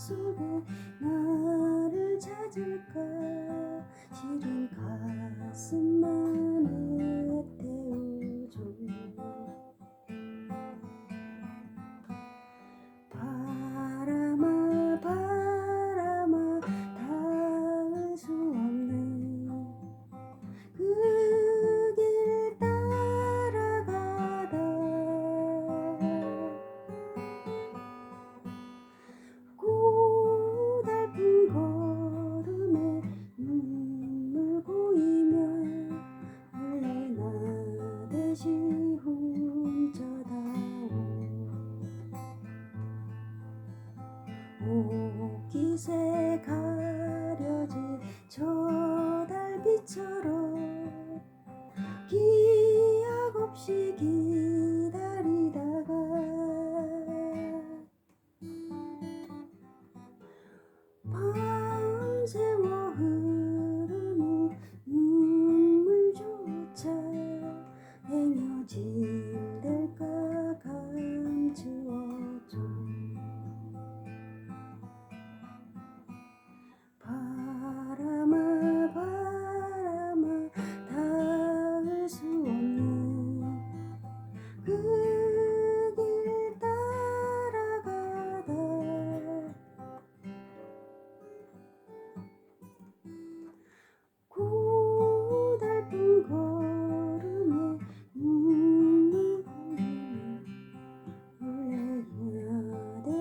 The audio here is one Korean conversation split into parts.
속에 나를 찾을까? 시리 옷깃에 가려진 저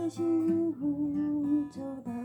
다시 훔쳐다.